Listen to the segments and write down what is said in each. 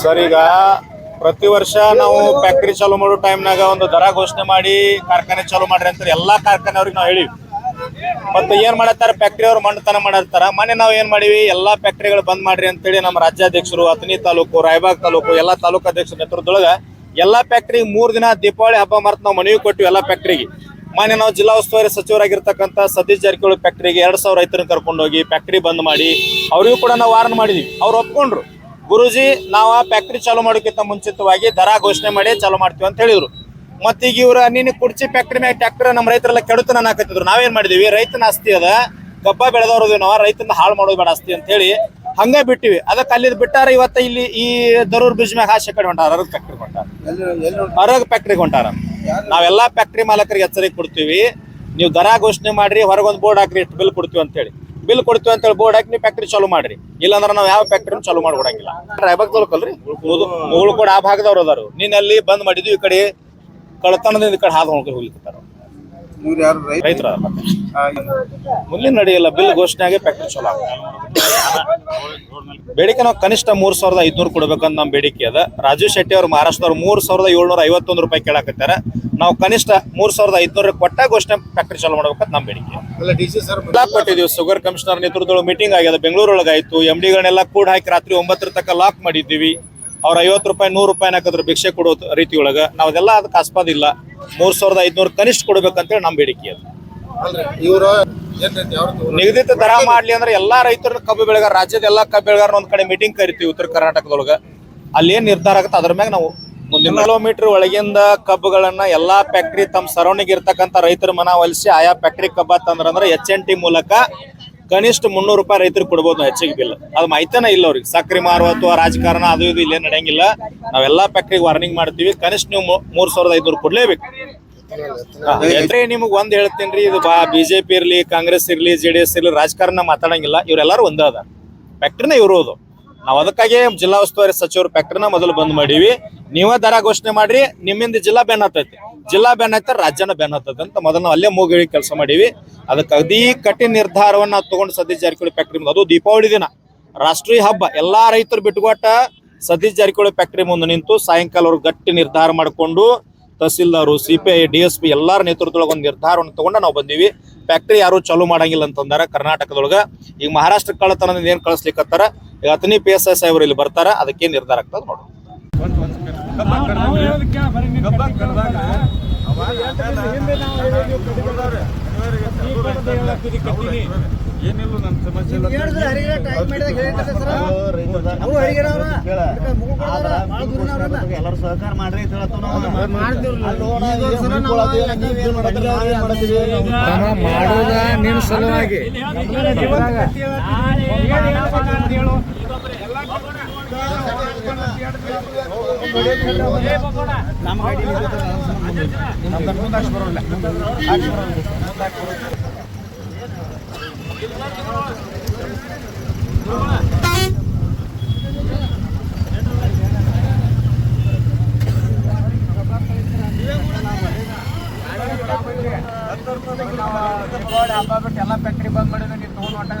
Sir, ಈಗ ಪ್ರತಿ ವರ್ಷ ನಾವು ಫ್ಯಾಕ್ಟ್ರಿ ಚಾಲೂ ಮಾಡೋ ಟೈಮ್ನಾಗ ಒಂದು ದರ ಘೋಷಣೆ ಮಾಡಿ ಕಾರ್ಖಾನೆ ಚಾಲೂ ಮಾಡ್ರಿ ಅಂತ ಎಲ್ಲಾ ಕಾರ್ಖಾನೆ ಅವ್ರಿಗೆ ನಾವು ಹೇಳಿವಿ. ಮತ್ತೆ ಏನ್ ಮಾಡತ್ತಾರ? ಫ್ಯಾಕ್ಟ್ರಿ ಅವ್ರು ಮಣ್ಣತನ ಮಾಡತ್ತಾರ ಮನೆ ನಾವು ಏನ್ ಮಾಡಿವಿ? ಎಲ್ಲಾ ಫ್ಯಾಕ್ಟ್ರಿಗಳು ಬಂದ್ ಮಾಡ್ರಿ ಅಂತೇಳಿ ನಮ್ಮ ರಾಜ್ಯಾಧ್ಯಕ್ಷರು, ಅಥಣಿ ತಾಲೂಕು, ರಾಯಬಾಗ್ ತಾಲೂಕು, ಎಲ್ಲಾ ತಾಲೂಕು ಅಧ್ಯಕ್ಷರ ನೇತೃತ್ವದೊಳಗ ಎಲ್ಲಾ ಫ್ಯಾಕ್ಟ್ರಿಗೆ ಮೂರ್ ದಿನ ದೀಪಾವಳಿ ಹಬ್ಬ ಮರ್ತ ನಾವು ಮನವಿ ಕೊಟ್ಟಿವಿ ಎಲ್ಲಾ ಫ್ಯಾಕ್ಟ್ರಿಗೆ ಮನೆ ನಾವು ಜಿಲ್ಲಾ ಉಸ್ತುವಾರಿ ಸಚಿವರಾಗಿರ್ತಕ್ಕಂಥ ಸತೀಶ್ ಜಾರಕಿಹೊಳಿ ಫ್ಯಾಕ್ಟ್ರಿಗೆ ಎರಡ್ ಸಾವಿರ ರೈತರನ್ನ ಕರ್ಕೊಂಡು ಹೋಗಿ ಫ್ಯಾಕ್ಟ್ರಿ ಬಂದ್ ಮಾಡಿ, ಅವರಿಗೂ ಕೂಡ ನಾವು ವಾರ್ನ್ ಮಾಡಿದ್ವಿ. ಅವ್ರು ಒಪ್ಕೊಂಡ್ರು. ಗುರುಜಿ ನಾವು ಆ ಫ್ಯಾಕ್ಟ್ರಿ ಚಾಲೂ ಮಾಡೋಕ್ಕಿಂತ ಮುಂಚಿತವಾಗಿ ದರ ಘೋಷಣೆ ಮಾಡಿ ಚಾಲೂ ಮಾಡ್ತೀವಿ ಅಂತ ಹೇಳಿದ್ರು. ಮತ್ತೀಗ ಇವ್ರ ನೀನು ಕುರ್ಚಿ ಫ್ಯಾಕ್ಟ್ರಿ ಮ್ಯಾಗ ಟ್ಯಾಕ್ಟರ್ ನಮ್ಮ ರೈತರೆಲ್ಲ ಕೆಡುತ್ತ ನಾನು ಹಾಕತ್ತಿದ್ರು. ನಾವೇನ್ ಮಾಡಿದೀವಿ ರೈತನ ಆಸ್ತಿ ಅದ ಕಬ್ಬ ಬೆಳೆದವ್ರದ್ವಿ ನಾವು ರೈತನ ಹಾಳು ಮಾಡೋದು ಬೇಡ ಆಸ್ತಿ ಅಂತ ಹೇಳಿ ಹಂಗ ಬಿಟ್ಟಿವಿ. ಅದಕ್ಕೆ ಅಲ್ಲಿದ್ ಬಿಟ್ಟಾರ ಇವತ್ತ ಇಲ್ಲಿ ಈ ದರೂರ್ ಬ್ರಿಜ್ ಮ್ಯಾಗ ಹಾಸಿ ಕಡೆ ಹೊಂಟಾರ ಅರಗ್ ಫ್ಯಾಕ್ಟ್ರಿ ಹೊಂಟಾರ. ಅರಗ್ ಫ್ಯಾಕ್ಟ್ರಿ ಹೊಂಟಾರ. ನಾವೆಲ್ಲಾ ಫ್ಯಾಕ್ಟ್ರಿ ಮಾಲಕರಿಗೆ ಎಚ್ಚರಿಕೆ ಕೊಡ್ತೀವಿ. ನೀವು ದರ ಘೋಷಣೆ ಮಾಡ್ರಿ ಹೊರಗೊಂದು ಬೋರ್ಡ್ ಹಾಕ್ರಿ ಇಷ್ಟು ಬಿಲ್ ಕೊಡ್ತೀವಿ ಅಂತ ಹೇಳಿ. ಬಿಲ್ ಕೊಡ್ತೀವಿ ಅಂತ ಹೇಳಿ ಬೋರ್ಡ್ ಹಾಕಿ ನೀವು ಫ್ಯಾಕ್ಟ್ರಿ ಚಾಲೂ ಮಾಡ್ರಿ. ಇಲ್ಲಾಂದ್ರೆ ನಾವು ಯಾವ ಫ್ಯಾಕ್ಟ್ರಿ ಚಾಲೂ ಮಾಡ್ಕೊಡಂಗಿಲ್ಲ. ರಾಯಬಾಗ್ ತಾಲೂಕಲ್ರಿ ಮುಗುಳ್ಕೋಡ್ ಕೂಡ ಆ ಭಾಗದವ್ರು ಅದಾರು. ನೀನ್ ಅಲ್ಲಿ ಬಂದ್ ಮಾಡಿದ್ವಿ ಈ ಕಡೆ ಕಳತನದಿಂದ ಈ ಕಡೆ ಹಾದು ಹೋಗಿ ಯಾರು ರೈತರ? ಮುಂದಿನ ನಡೆಯಲ್ಲ ಬಿಲ್ ಘೋಷಣೆ ಆಗಿ ಫ್ಯಾಕ್ಟ್ರಿ ಚಾಲೂ ಆಗುತ್ತೆ ಬೇಡಿಕೆ ನಾವು ಕನಿಷ್ಠ ಮೂರ್ ಸಾವಿರದ ಐದ್ನೂರು ಕೊಡ್ಬೇಕಂತ ನಮ್ಮ ಬೇಡಿಕೆ ಅದ ರಾಜು ಶೆಟ್ಟಿ ಅವರು ಮಹಾರಾಷ್ಟ್ರದವ್ರು ಮೂರ್ ಸಾವಿರದ ಏಳ್ನೂರ ಐವತ್ತೊಂದು ರೂಪಾಯಿ ಕೇಳಾಕತ್ತಾರ. ನಾವು ಕನಿಷ್ಠ ಮೂರ್ ಸಾವಿರದ ಐದ್ನೂರ ಕೊಟ್ಟ ಘೋಷಣೆ ಫ್ಯಾಕ್ಟ್ರಿ ಚಾಲು ಮಾಡ್ಬೇಕಂತ ನಮ್ಮ ಬೇಡಿಕೆ. ಲಾಕ್ ಕೊಟ್ಟಿದ್ದೀವಿ ಶುಗರ್ ಕಮಿಷನರ್ ನೇತೃತ್ವದೊಳಗೆ ಮೀಟಿಂಗ್ ಆಗ್ಯದ ಬೆಂಗಳೂರೊಳಗೆ ಆಯ್ತು ಎಂ ಡಿಗಳನ್ನೆಲ್ಲ ಕೂಡ ಹಾಕಿ ರಾತ್ರಿ ಒಂಬತ್ತರ ತನಕ ಲಾಕ್ ಮಾಡಿದ್ದೀವಿ. ಅವ್ರ ಐವತ್ತು ರೂಪಾಯಿ ನೂರು ರೂಪಾಯಿ ಹಾಕಿದ್ರು ಭಿಕ್ಷೆ ಕೊಡೋ ರೀತಿ ಒಳಗ ನಾವೆಲ್ಲ ಅದಕ್ಕೆ ಆಸ್ಪದ ಇಲ್ಲ ಮೂರ್ ಸಾವಿರದ ಐದ್ನೂರು ಕನಿಷ್ಠ ಕೊಡ್ಬೇಕಂತೇಳಿ ನಮ್ಮ ಬೇಡಿಕೆ ಅದು ಇವರು ನಿಗದಿತ ದರ ಮಾಡ್ಲಿ ಅಂದ್ರೆ ಎಲ್ಲಾ ರೈತರು ಕಬ್ಬು ಬೆಳೆಗಾರ ರಾಜ್ಯದ ಎಲ್ಲಾ ಕಬ್ಬು ಬೆಳೆಗಾರ ಒಂದ್ ಕಡೆ ಮೀಟಿಂಗ್ ಕರಿತೀವಿ ಉತ್ತರ ಕರ್ನಾಟಕದೊಳಗ. ಅಲ್ಲಿ ಏನ್ ನಿರ್ಧಾರ ಆಗುತ್ತೆ ಅದ್ರ ಮ್ಯಾಗ ನಾವು ಮುಂದಿನ ಕಿಲೋಮೀಟರ್ ಒಳಗಿಂದ ಕಬ್ಬುಗಳನ್ನ ಎಲ್ಲಾ ಫ್ಯಾಕ್ಟ್ರಿ ತಮ್ಮ ಸರೌಂಡಿಂಗ್ ಇರ್ತಕ್ಕಂಥ ರೈತರ ಮನವೊಲಿಸಿ ಆಯಾ ಫ್ಯಾಕ್ಟ್ರಿ ಕಬ್ಬ ತಂದ್ರಂದ್ರೆ ಎಚ್ ಎನ್ ಟಿ ಮೂಲಕ ಕನಿಷ್ಠ ಮುನ್ನೂರು ರೂಪಾಯಿ ರೈತರಿಗೆ ಕೊಡ್ಬೋದು ಹೆಚ್ಚಿಗೆ ಬಿಲ್. ಅದು ಮಾಹಿತಿನ ಇಲ್ಲ ಅವ್ರಿಗೆ. ಸಕ್ರಿ ಮಾರು ಅಥವಾ ರಾಜಕಾರಣ ಅದು ಇದು ಇಲ್ಲೇ ನಡೆಯಂಗಿಲ್ಲ. ನಾವೆಲ್ಲಾ ಫ್ಯಾಕ್ಟ್ರಿಗೆ ವಾರ್ನಿಂಗ್ ಮಾಡ್ತೀವಿ. ಕನಿಷ್ಠ ನೀವು ಮೂರ್ ಸಾವಿರದ ಐದ್ನೂರು ಕೊಡ್ಲೇಬೇಕು. ಅಂದ್ರೆ ನಿಮಗ್ ಒಂದ್ ಹೇಳ್ತೇನ್ರಿ ಇದು ಬಾ ಬಿಜೆಪಿ ಇರ್ಲಿ, ಕಾಂಗ್ರೆಸ್ ಇರ್ಲಿ ಜೆ ಡಿ ಎಸ್ ಇರ್ಲಿ, ರಾಜಕಾರಣ ಮಾತಾಡಂಗಿಲ್ಲ, ಇವ್ರೆಲ್ಲಾರು ಒಂದೇ ಅದ. ಫ್ಯಾಕ್ಟ್ರಿನ ಅದು. ನಾವ್ ಅದಕ್ಕಾಗಿ ಜಿಲ್ಲಾ ಉಸ್ತುವಾರಿ ಸಚಿವರು ಫ್ಯಾಕ್ಟ್ರಿನ ಮೊದಲು ಬಂದ್ ಮಾಡೀವಿ. ನೀವೇ ದರ ಘೋಷಣೆ ಮಾಡ್ರಿ, ನಿಮ್ಮಿಂದ ಜಿಲ್ಲಾ ಬ್ಯಾನ್ ಹತ್ತೈತಿ ಜಿಲ್ಲಾ ಬ್ಯಾನ್ ಆಯ್ತಾ ರಾಜ್ಯನ ಬ್ಯಾನ್ ಹತ್ತದ ಅಂತ ಮೊದಲು ಅಲ್ಲೇ ಮೂಗಿಳಿ ಕೆಲಸ ಮಾಡೀವಿ. ಅದಕ್ಕೆ ಅದೀ ಕಠಿಣ ನಿರ್ಧಾರವನ್ನ ತಗೊಂಡು ಸತೀಶ್ ಜಾರಕಿಹೊಳಿ ಫ್ಯಾಕ್ಟ್ರಿ ಮುಂದೆ, ಅದು ದೀಪಾವಳಿ ದಿನ. ರಾಷ್ಟ್ರೀಯ ಹಬ್ಬ, ಎಲ್ಲಾ ರೈತರು ಬಿಟ್ಕೊಟ್ಟ ಸತೀಶ್ ಜಾರಕಿಹೊಳಿ ಫ್ಯಾಕ್ಟ್ರಿ ಮುಂದೆ ನಿಂತು ಸಾಯಂಕಾಲ ಅವ್ರು ಗಟ್ಟಿ ನಿರ್ಧಾರ ಮಾಡಿಕೊಂಡು tahsildar C P D S P ಎಲ್ಲಾರ ನೇತೃತ್ವದೊಳಗೆ ಒಂದು ನಿರ್ಧಾರವನ್ನು ತಗೊಂಡ ನಾವು ಬಂದೀವಿ. ಫ್ಯಾಕ್ಟ್ರಿ ಯಾರು ಚಾಲೂ ಮಾಡಂಗಿಲ್ಲ ಅಂತಂದಾರ ಕರ್ನಾಟಕದೊಳಗೆ. ಈಗ ಮಹಾರಾಷ್ಟ್ರ ಕಳ್ಳತನದಿಂದ ಏನು ಕಳಿಸ್ಲಿಕ್ಕತ್ತಾರ ಈಗ ಅತನಿ ಪಿ ಎಸ್ ಐ ಸಾಹೇಬ್ರು ಇಲ್ಲಿ ಬರ್ತಾರ ಅದಕ್ಕೆ ನಿರ್ಧಾರ ಆಗ್ತದೆ ನೋಡು. ಏನಿಲ್ಲ ನನ್ನ ಸಮಸ್ಯೆ ಇಲ್ಲ ಎಲ್ಲರೂ ಸಹಕಾರ ಮಾಡ್ರಿ ಅಂತ ಹೇಳತ್ತವ ನಾವು ಮಾಡೋದ ನಿನ್ ಸಲುವಾಗಿ ಹಬ್ಬ ಬಿಟ್ಟು ಎಲ್ಲ ಫ್ಯಾಕ್ಟ್ರಿ ಬಂದ್ ಮಾಡಿದ್ರೆ ನೀವು ತಗೊಂಡ್ ಹೊಂಟಾಗ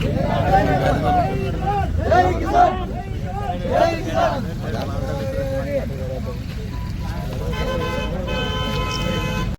ಕಿಸಾನ್